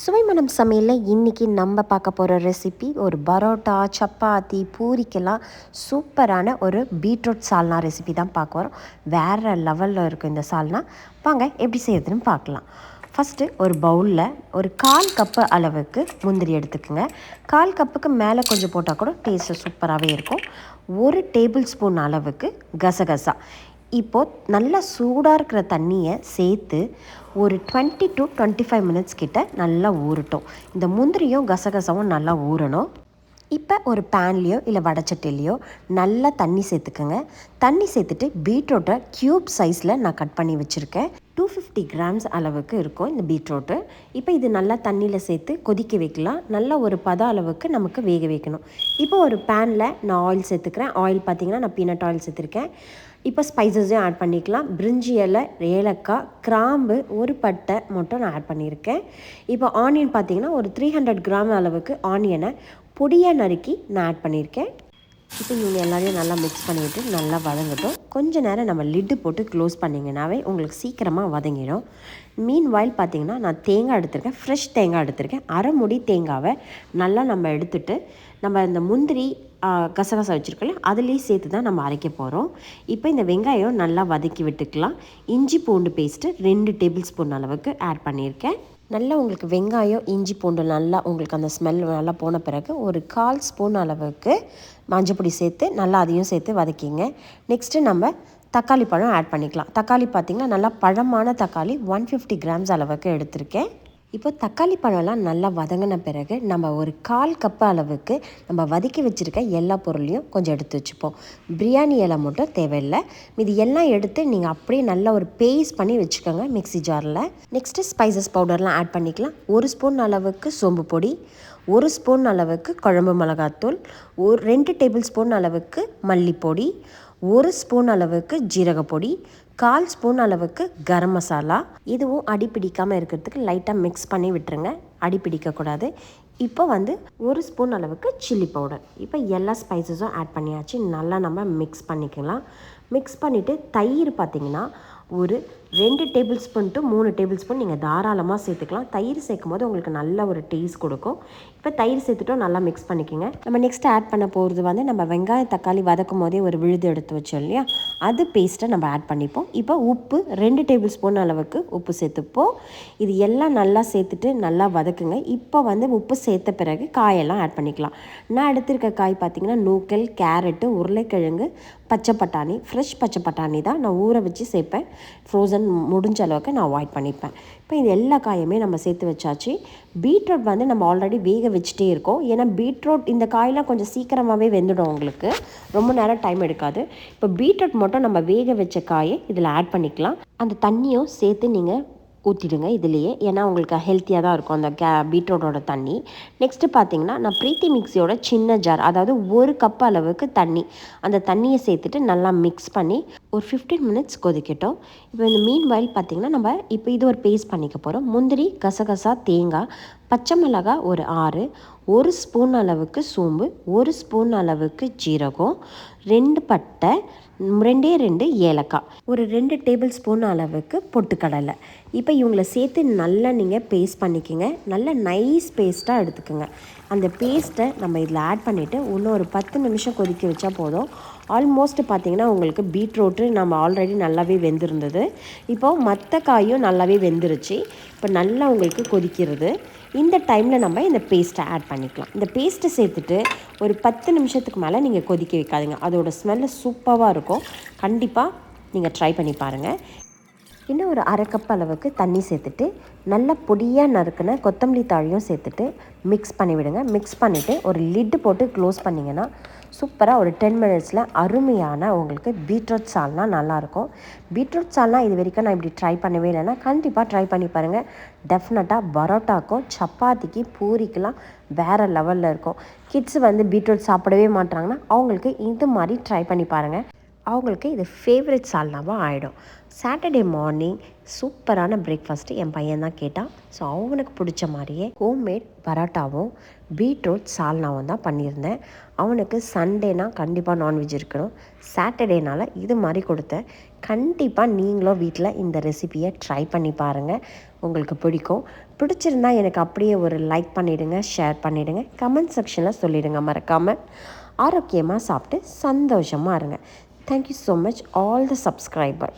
சுவைமணம் சமையலில் இன்றைக்கி நம்ம பார்க்க போகிற ரெசிபி ஒரு பரோட்டா சப்பாத்தி பூரிக்கெல்லாம் சூப்பரான ஒரு பீட்ரூட் சால்னா ரெசிபி தான் பார்க்க வரோம் வேறு லெவலில் இருக்கும் இந்த சால்னா. வாங்க எப்படி செய்யறதுன்னு பார்க்கலாம். ஃபஸ்ட்டு ஒரு பவுலில் ஒரு கால் கப்பு அளவுக்கு முந்திரி எடுத்துக்கோங்க. கால் கப்புக்கு மேலே கொஞ்சம் போட்டால் கூட டேஸ்ட்டு சூப்பராகவே இருக்கும். ஒரு டேபிள் ஸ்பூன் அளவுக்கு கசகசா. இப்போது நல்லா சூடாக இருக்கிற தண்ணியை சேர்த்து ஒரு twenty to twenty five minutes கிட்ட நல்லா ஊறட்டும். இந்த முந்திரியும் கசகசவும் நல்லா ஊறணும். இப்போ ஒரு பேன்லேயோ இல்லை வடச்சட்டிலையோ நல்லா தண்ணி சேர்த்துக்கோங்க. தண்ணி சேர்த்துட்டு பீட்ரூட்டை க்யூப் சைஸில் நான் கட் பண்ணி வச்சுருக்கேன். டூ ஃபிஃப்டி கிராம்ஸ் அளவுக்கு இருக்கும் இந்த பீட்ரூட்டு. இப்போ இது நல்லா தண்ணியில் சேர்த்து கொதிக்க வைக்கலாம். நல்லா ஒரு பத அளவுக்கு நமக்கு வேக வைக்கணும். இப்போ ஒரு பேனில் நான் ஆயில் சேர்த்துக்கிறேன். ஆயில் பார்த்தீங்கன்னா நான் பீனட் ஆயில் சேர்த்துருக்கேன். இப்போ ஸ்பைசஸையும் ஆட் பண்ணிக்கலாம். பிரிஞ்சி இலை ஏலக்காய் கிராம்பு ஒரு பட்டை மட்டும் நான் ஆட் பண்ணியிருக்கேன். இப்போ ஆனியன் பார்த்தீங்கன்னா ஒரு த்ரீ ஹண்ட்ரட் கிராம் அளவுக்கு ஆனியனை பொடியாக நறுக்கி நான் ஆட் பண்ணியிருக்கேன். இப்போ இவங்க எல்லாரையும் நல்லா மிக்ஸ் பண்ணிவிட்டு நல்லா வதங்கட்டும். கொஞ்ச நேரம் நம்ம லிட்டு போட்டு க்ளோஸ் பண்ணிங்கனாவே உங்களுக்கு சீக்கிரமாக வதங்கிடும். மீன் வாயில் பார்த்தீங்கன்னா நான் தேங்காய் எடுத்திருக்கேன். ஃப்ரெஷ் தேங்காய் எடுத்திருக்கேன். அரை முடி தேங்காவை நல்லா நம்ம எடுத்துட்டு நம்ம இந்த முந்திரி கசகசா வச்சுருக்கல அதுலேயே சேர்த்து தான் நம்ம அரைக்க போகிறோம் இப்போ இந்த வெங்காயம் நல்லா வதக்கி விட்டுக்கலாம். இஞ்சி பூண்டு பேஸ்ட்டு ரெண்டு டேபிள் ஸ்பூன் அளவுக்கு ஆட் பண்ணியிருக்கேன். நல்லா உங்களுக்கு வெங்காயம் இஞ்சி பூண்டு நல்லா உங்களுக்கு அந்த ஸ்மெல் நல்லா போன பிறகு ஒரு கால் ஸ்பூன் அளவுக்கு மஞ்சப்பொடி சேர்த்து நல்லா அதையும் சேர்த்து வதக்கிங்க. நெக்ஸ்ட்டு நம்ம தக்காளி பழம் ஆட் பண்ணிக்கலாம். தக்காளி பார்த்திங்கன்னா நல்லா பழமான தக்காளி ஒன் ஃபிஃப்டி கிராம்ஸ் அளவுக்கு எடுத்திருக்கேன். இப்போ தக்காளி பழம்லாம் நல்லா வதங்கின பிறகு நம்ம ஒரு கால் கப்பு அளவுக்கு நம்ம வதக்கி வச்சுருக்க எல்லா பொருளையும் கொஞ்சம் எடுத்து வச்சுப்போம். பிரியாணி இலை மட்டும் தேவையில்லை. இது எல்லாம் எடுத்து நீங்கள் அப்படியே நல்லா ஒரு பேஸ்ட் பண்ணி வச்சுக்கோங்க மிக்ஸி ஜாரில் நெக்ஸ்ட்டு ஸ்பைசஸ் பவுடர்லாம் ஆட் பண்ணிக்கலாம். ஒரு ஸ்பூன் அளவுக்கு சோம்பு பொடி ஒரு ஸ்பூன் அளவுக்கு குழம்பு மிளகாத்தூள் ஒரு ரெண்டு டேபிள் ஸ்பூன் அளவுக்கு மல்லிப்பொடி ஒரு ஸ்பூன் அளவுக்கு ஜீரகப்பொடி கால் ஸ்பூன் அளவுக்கு கரம் மசாலா. இதுவும் அடி பிடிக்காமல் இருக்கிறதுக்கு லைட்டாக மிக்ஸ் பண்ணி விட்டுருங்க. அடி பிடிக்கக்கூடாது இப்போ வந்து ஒரு ஸ்பூன் அளவுக்கு சில்லி பவுடர் இப்போ எல்லா ஸ்பைசஸும் ஆட் பண்ணியாச்சு. நல்லா நம்ம மிக்ஸ் பண்ணிக்கலாம். மிக்ஸ் பண்ணிவிட்டு தயிர் பார்த்திங்கன்னா ஒரு ரெண்டு டேபிள் ஸ்பூன் டு மூணு டேபிள் ஸ்பூன் நீங்கள் தாராளமாக சேர்த்துக்கலாம். தயிர் சேர்க்கும் போது உங்களுக்கு நல்ல ஒரு டேஸ்ட் கொடுக்கும். இப்போ தயிர் சேர்த்துட்டோம் நல்லா மிக்ஸ் பண்ணிக்கோங்க. நம்ம நெக்ஸ்ட் ஆட் பண்ண போகிறது வந்து நம்ம வெங்காயம் தக்காளி வதக்கும் போதே ஒரு விழுது எடுத்து வச்சோம் இல்லையா? அது பேஸ்ட்டை நம்ம ஆட் பண்ணிப்போம். இப்போ உப்பு ரெண்டு டேபிள் ஸ்பூன் அளவுக்கு உப்பு சேர்த்துப்போம். இது எல்லாம் நல்லா சேர்த்துட்டு நல்லா வதக்குங்க. இப்போ வந்து உப்பு சேர்த்த பிறகு காயெல்லாம் ஆட் பண்ணிக்கலாம். நான் எடுத்திருக்க காய் பார்த்திங்கன்னா நூக்கல் கேரட்டு உருளைக்கிழங்கு பச்சை பட்டாணி ஃப்ரெஷ் பச்சை பட்டாணி தான் நான் ஊற வச்சு சேர்ப்பேன். ஃப்ரோசன் முடிஞ்ச அளவுக்கு நான் அவாய்ட் பண்ணிப்பேன். இப்போ இது எல்லா காயுமே நம்ம சேர்த்து வச்சாச்சு. பீட்ரூட் வந்து நம்ம ஆல்ரெடி வேக வச்சுட்டே இருக்கோம். ஏன்னா பீட்ரூட் இந்த காயெலாம் கொஞ்சம் சீக்கிரமாகவே வெந்துடும் உங்களுக்கு. ரொம்ப நேரம் டைம் எடுக்காது. இப்போ பீட்ரூட் மட்டும் நம்ம வேக வச்ச காயை இதில் ஆட் பண்ணிக்கலாம். அந்த தண்ணியும் சேர்த்து நீங்கள் ஊற்றிடுங்க இதுலேயே. ஏன்னா உங்களுக்கு ஹெல்த்தியாக தான் இருக்கும் அந்த கே பீட்ரூட்டோட தண்ணி. நெக்ஸ்ட்டு பார்த்தீங்கன்னா நான் ப்ரீத்தி மிக்ஸியோட சின்ன ஜார் அதாவது ஒரு கப் அளவுக்கு தண்ணி. அந்த தண்ணியை சேர்த்துட்டு நல்லா மிக்ஸ் பண்ணி ஒரு ஃபிஃப்டீன் மினிட்ஸ் கொதிக்கட்டும். இப்போ இந்த மீன் வயல் பார்த்திங்கன்னா நம்ம இப்போ இது ஒரு பேஸ்ட் பண்ணிக்க போகிறோம் முந்திரி கசகசா தேங்காய் பச்சை மிளகாய் ஒரு ஆறு ஒரு ஸ்பூன் அளவுக்கு சோம்பு ஒரு ஸ்பூன் அளவுக்கு ஜீரகம் ரெண்டு பட்டை ரெண்டே ரெண்டு ஏலக்காய் ஒரு ரெண்டு டேபிள் ஸ்பூன் அளவுக்கு பொட்டுக்கடலை. இப்போ இவங்களை சேர்த்து நல்லா நீங்கள் பேஸ்ட் பண்ணிக்கோங்க. நல்ல நைஸ் பேஸ்ட்டாக எடுத்துக்கோங்க. அந்த பேஸ்ட்டை நம்ம இதில் ஆட் பண்ணிவிட்டு இன்னும் ஒரு பத்து நிமிஷம் கொதிக்க வச்சா போதும். ஆல்மோஸ்ட் பார்த்திங்கன்னா உங்களுக்கு பீட்ரூட்டு நம்ம ஆல்ரெடி நல்லாவே வெந்திருந்தது. இப்போது மற்ற காயும் நல்லாவே வெந்துருச்சு. இப்போ நல்லா உங்களுக்கு கொதிக்கிறது. இந்த டைமில் நம்ம இந்த பேஸ்ட்டை ஆட் பண்ணிக்கலாம். இந்த பேஸ்ட்டை சேர்த்துட்டு ஒரு பத்து நிமிஷத்துக்கு மேலே நீங்கள் கொதிக்க வைக்காதீங்க. அதோட ஸ்மெல்லு சூப்பராக இருக்கும். கண்டிப்பாக நீங்கள் ட்ரை பண்ணி பாருங்கள் இன்னும் ஒரு அரை கப் அளவுக்கு தண்ணி சேர்த்துட்டு நல்ல பொடியாக நறுக்கின கொத்தமல்லி தாழியும் சேர்த்துட்டு மிக்ஸ் பண்ணிவிடுங்க. மிக்ஸ் பண்ணிவிட்டு ஒரு லிட்டு போட்டு க்ளோஸ் பண்ணிங்கன்னா சூப்பராக ஒரு டென் மினிட்ஸில் அருமையான உங்களுக்கு பீட்ரூட் சால்னா நல்லாயிருக்கும் பீட்ரூட் சால்னா இது வரைக்கும் நான் இப்படி ட்ரை பண்ணவே இல்லைன்னா கண்டிப்பாக ட்ரை பண்ணி பாருங்கள் டெஃபினட்டாக பரோட்டாக்கும் சப்பாத்திக்கு பூரிக்கெலாம் வேறு லெவலில் இருக்கும். கிட்ஸ் வந்து பீட்ரூட் சாப்பிடவே மாட்டாங்கன்னா அவங்களுக்கு இது மாதிரி ட்ரை பண்ணி பாருங்கள் அவங்களுக்கு இது ஃபேவரட் சால்னாவாக ஆகிடும் சாட்டர்டே மார்னிங் சூப்பரான பிரேக்ஃபாஸ்ட்டு என் பையன் தான் கேட்டான். ஸோ அவனுக்கு பிடிச்ச மாதிரியே ஹோம்மேட் பரோட்டாவும் பீட்ரூட் சால்னாவும் தான் பண்ணியிருந்தேன். அவனுக்கு சண்டேனா கண்டிப்பாக நான்வெஜ் இருக்கணும். சாட்டர்டேனால் இது மாதிரி கொடுத்தேன் கண்டிப்பாக நீங்களும் வீட்டில் இந்த ரெசிபியை ட்ரை பண்ணி பாருங்கள் உங்களுக்கு பிடிக்கும். பிடிச்சிருந்தா எனக்கு அப்படியே ஒரு லைக் பண்ணிவிடுங்க ஷேர் பண்ணிவிடுங்க கமெண்ட் செக்ஷனில் சொல்லிவிடுங்க மறக்காமல் ஆரோக்கியமாக சாப்பிட்டு சந்தோஷமாக இருங்க. Thank you so much all the subscriber